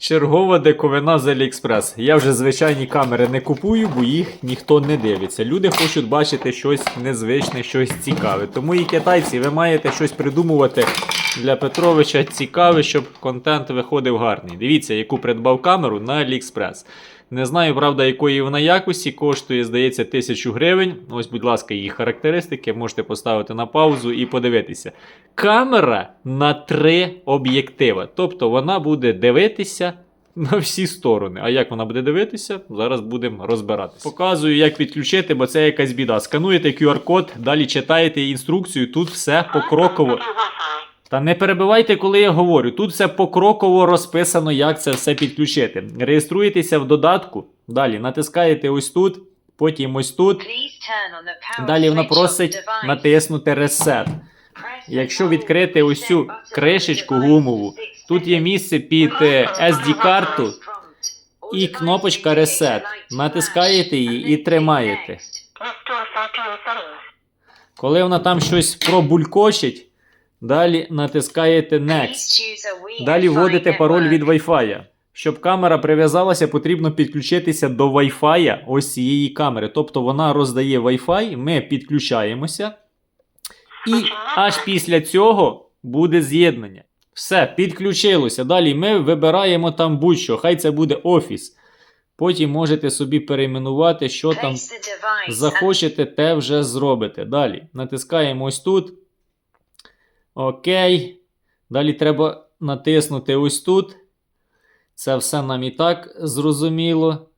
Чергова диковина з Аліекспрес. Я вже звичайні камери не купую, бо їх ніхто не дивиться. Люди хочуть бачити щось незвичне, щось цікаве. Тому і китайці, ви маєте щось придумувати для Петровича цікаве, щоб контент виходив гарний. Дивіться, яку придбав камеру на Аліекспрес. Не знаю, правда, якої вона якості, коштує, здається, 1000 гривень. Ось, будь ласка, її характеристики можете поставити на паузу і подивитися. Камера на три об'єктива. Тобто вона буде дивитися на всі сторони. А як вона буде дивитися, зараз будемо розбиратися. Показую, як підключити, бо це якась біда. Скануєте QR-код, далі читаєте інструкцію, тут все покроково. Та не перебивайте, коли я говорю. Тут все покроково розписано, як це все підключити. Реєструєтеся в додатку, далі натискаєте ось тут, потім ось тут. Далі вона просить натиснути Reset. Якщо відкрити ось цю кришечку гумову, тут є місце під е, SD-карту і кнопочка Reset. Натискаєте її і тримаєте. Settings. Коли вона там щось пробулькочить, далі натискаєте Next. Далі вводите пароль від Wi-Fi. Щоб камера прив'язалася, потрібно підключитися до Wi-Fi ось цієї камери. Тобто вона роздає Wi-Fi, ми підключаємося, і аж після цього буде з'єднання. Все, підключилося. Далі ми вибираємо там будь-що. Хай це буде офіс. Потім можете собі перейменувати, що там захочете, те вже зробите. Далі натискаємо ось тут. Окей. Далі треба натиснути ось тут. Це все нам і так зрозуміло.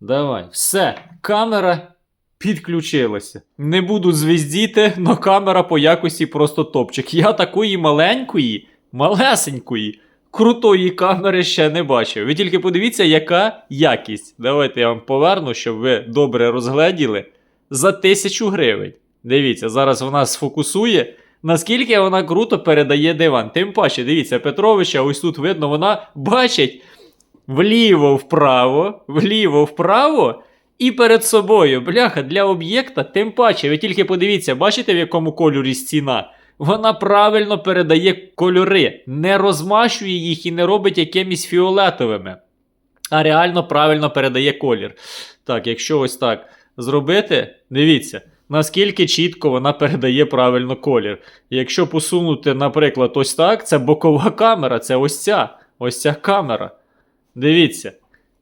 Давай. Все. Камера підключилася. Не буду звіздіти, але камера по якості просто топчик. Я такої маленької, малесенької, крутої камери ще не бачив. Ви тільки подивіться, яка якість. Давайте я вам поверну, щоб ви добре розгледіли. За тисячу гривень. Дивіться, зараз вона сфокусує. Наскільки вона круто передає диван. Тим паче, дивіться, Петровича, ось тут видно, вона бачить вліво-вправо, вліво-вправо і перед собою. Бляха, для об'єкта, тим паче, ви тільки подивіться, бачите, в якому кольорі стіна? Вона правильно передає кольори, не розмащує їх і не робить якимись фіолетовими, а реально правильно передає колір. Так, якщо ось так зробити, дивіться. Наскільки чітко вона передає правильно колір. Якщо посунути, наприклад, ось так, це бокова камера, це ось ця, ось ця камера. Дивіться,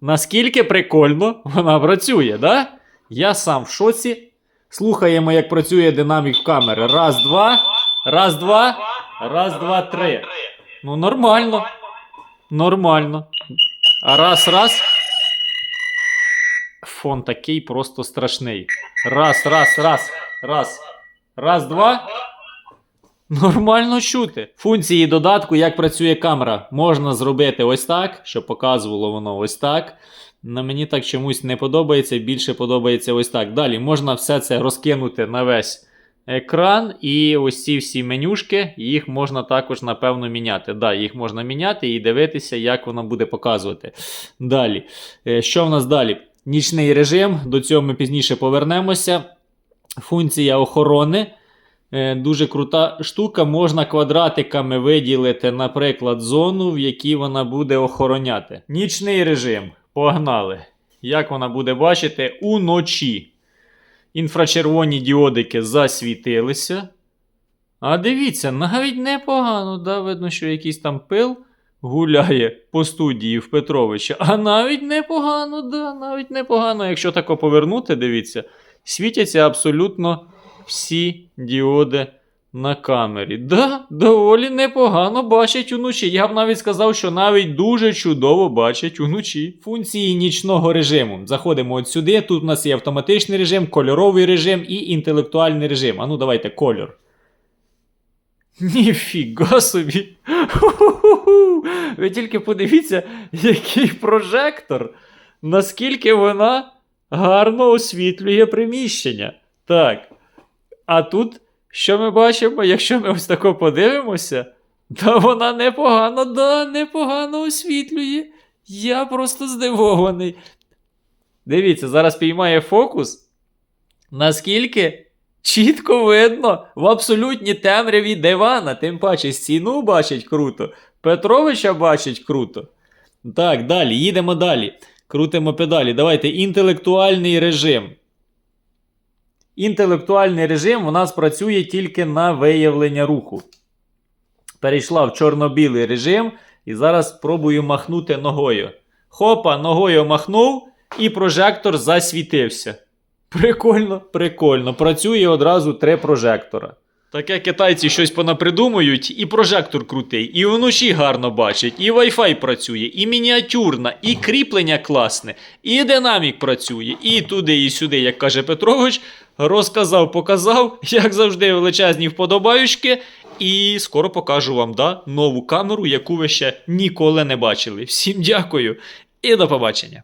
наскільки прикольно вона працює, да? Я сам в шоці. Слухаємо, як працює динамік камери. Раз, два, раз, два, раз, два, три. Ну, нормально. Нормально. А раз, раз. Фон такий просто страшний. Раз, раз, раз, раз. Раз, два. Нормально чути. Функції додатку, як працює камера, можна зробити ось так, щоб показувало воно ось так. На мені так чомусь не подобається, більше подобається ось так. Далі можна все це розкинути на весь екран, і ось ці всі менюшки, їх можна також, напевно, міняти. Да, їх можна міняти і дивитися, як воно буде показувати. Далі. Е, Що в нас далі? Нічний режим, до цього ми пізніше повернемося. Функція охорони. Е, Дуже крута штука. Можна квадратиками виділити, наприклад, зону, в якій вона буде охороняти. Нічний режим. Погнали. Як вона буде бачити уночі. Інфрачервоні діодики засвітилися. А дивіться, навіть непогано, да? видно, що якийсь там пил гуляє по студії в Петровича. А навіть непогано, да, навіть непогано. Якщо тако повернути, дивіться, світяться абсолютно всі діоди на камері. Да, доволі непогано бачать уночі. Я б навіть сказав, що навіть дуже чудово бачать уночі. Функції нічного режиму. Заходимо от сюди. Тут у нас є автоматичний режим, кольоровий режим і інтелектуальний режим. А ну давайте кольор. Ніфіга собі. Ху-ху-ху. Ви тільки подивіться, який прожектор. Наскільки вона гарно освітлює приміщення. Так. А тут, що ми бачимо, якщо ми ось тако подивимося, то вона непогано, да, непогано освітлює. Я просто здивований. Дивіться, зараз піймає фокус. Наскільки чітко видно в абсолютній темряві дивана, тим паче стіну бачить круто, Петровича бачить круто. Так, далі, їдемо далі. Крутимо педалі. Давайте інтелектуальний режим. Інтелектуальний режим у нас працює тільки на виявлення руху. Перейшла в чорно-білий режим і зараз спробую махнути ногою. Хопа, ногою махнув, і прожектор засвітився. Прикольно, прикольно. Працює одразу три прожектора. Таке китайці щось понапридумують, і прожектор крутий, і вночі гарно бачить, і Wi-Fi працює, і мініатюрна, і кріплення класне, і динамік працює, і туди, і сюди, як каже Петрович, розказав, показав, як завжди, величезні вподобаючки. І скоро покажу вам да, нову камеру, яку ви ще ніколи не бачили. Всім дякую і до побачення.